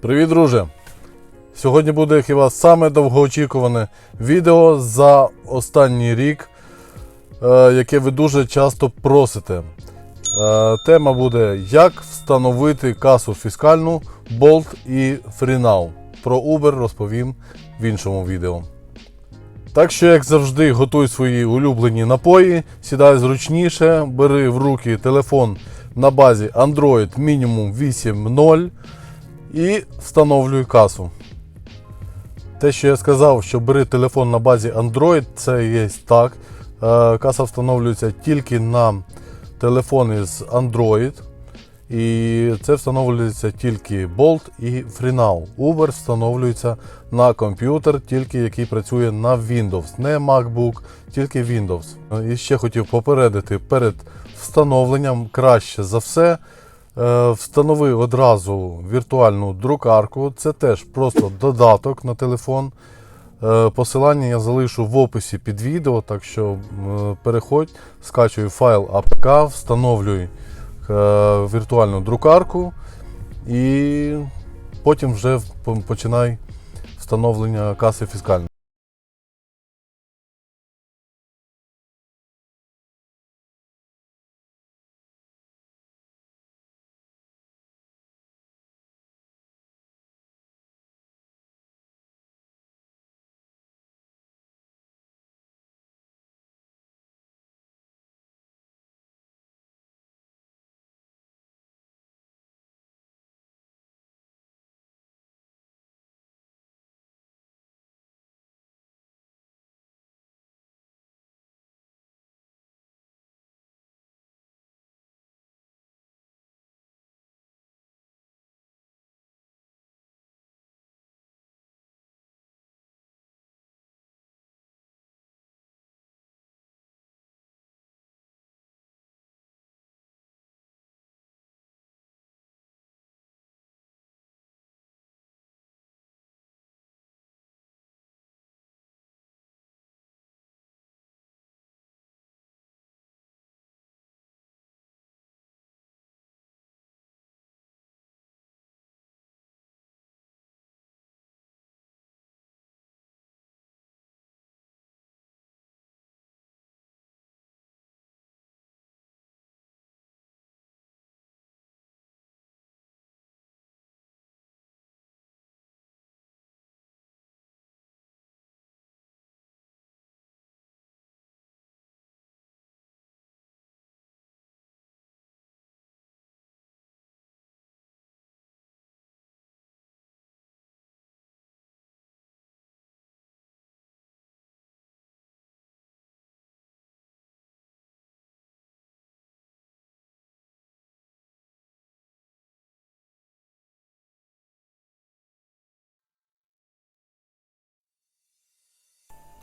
Привіт, друже! Сьогодні буде хіба саме довгоочікуване відео за останній рік, е, яке ви дуже часто просите. Е, Тема буде Як встановити касу фіскальну Bolt і FreeNow. Про Uber розповім в іншому відео. Так що, як завжди, готуй свої улюблені напої, сідай зручніше, бери в руки телефон на базі Android мінімум 8.0 і встановлюй касу. Те, що я сказав, що бери телефон на базі Android, це є так. Е, Каса встановлюється тільки на телефони з Android. І це встановлюється тільки Bolt і FreeNow. Uber встановлюється на комп'ютер, тільки який працює на Windows, не MacBook, тільки Windows. І ще хотів попередити перед встановленням краще за все. Е, Встанови одразу віртуальну друкарку. Це теж просто додаток на телефон. Е, Посилання я залишу в описі під відео, так що переходь, скачуй файл APK, встановлюй е, віртуальну друкарку і потім вже починай встановлення каси фіскальної.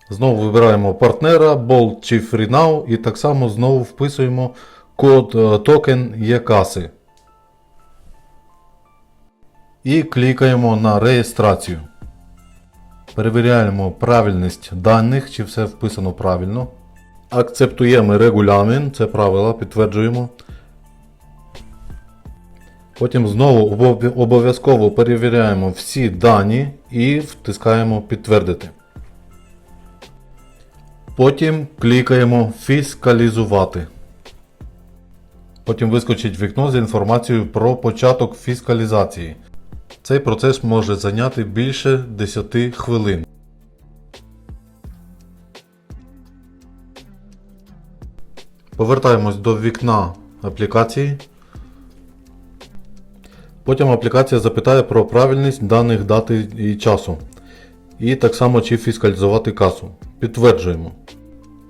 Знову вибираємо партнера, Bolt чи FreeNow і так само знову вписуємо код е, токен є-каси. І клікаємо на реєстрацію. Перевіряємо правильність даних, чи все вписано правильно. Акцептуємо регулямен, це правила, підтверджуємо. Потім знову обов'язково перевіряємо всі дані і втискаємо підтвердити. Потім клікаємо Фіскалізувати. Потім вискочить вікно з інформацією про початок фіскалізації. Цей процес може зайняти більше 10 хвилин. Повертаємось до вікна аплікації. Потім аплікація запитає про правильність даних дати і часу. І так само чи фіскалізувати касу. Підтверджуємо.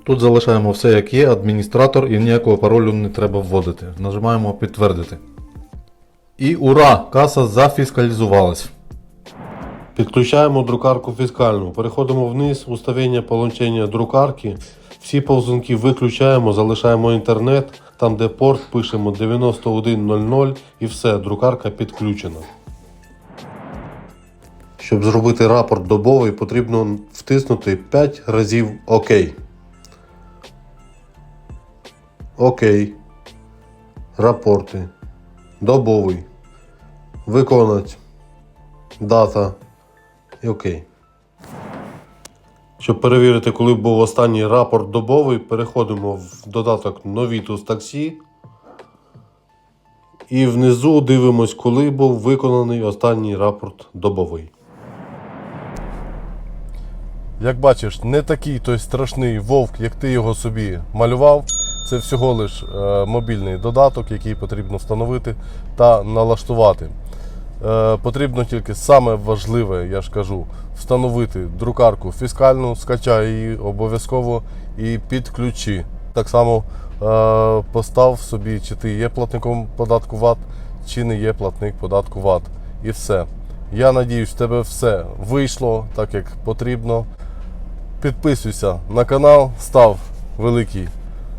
Тут залишаємо все як є, адміністратор і ніякого паролю не треба вводити. Нажимаємо підтвердити. І ура! Каса зафіскалізувалась. Підключаємо друкарку фіскальну. Переходимо вниз, уставлення получення друкарки. Всі повзунки виключаємо, залишаємо інтернет. Там, де порт, пишемо 9100 і все, друкарка підключена. Щоб зробити рапорт добовий, потрібно втиснути 5 разів ОК. Окей. Рапорти. Добовий. Виконать. дата і окей. Щоб перевірити, коли був останній рапорт добовий, переходимо в додаток Новітус таксі. І внизу дивимось, коли був виконаний останній рапорт добовий. Як бачиш, не такий той страшний вовк, як ти його собі малював. Це всього лиш е, мобільний додаток, який потрібно встановити та налаштувати. Е, потрібно тільки саме важливе, я ж кажу, встановити друкарку фіскальну, скачай її обов'язково і підключи. Так само е, постав собі, чи ти є платником податку ВАТ, чи не є платник податку ВАТ. І все. Я надіюсь, в тебе все вийшло так, як потрібно. Підписуйся на канал, став великий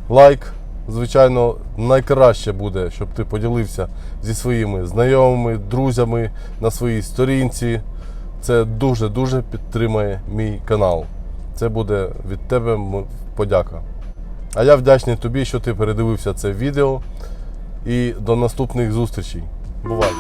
лайк. Звичайно, найкраще буде, щоб ти поділився зі своїми знайомими, друзями на своїй сторінці. Це дуже-дуже підтримає мій канал. Це буде від тебе подяка. А я вдячний тобі, що ти передивився це відео. І до наступних зустрічей. Бувай!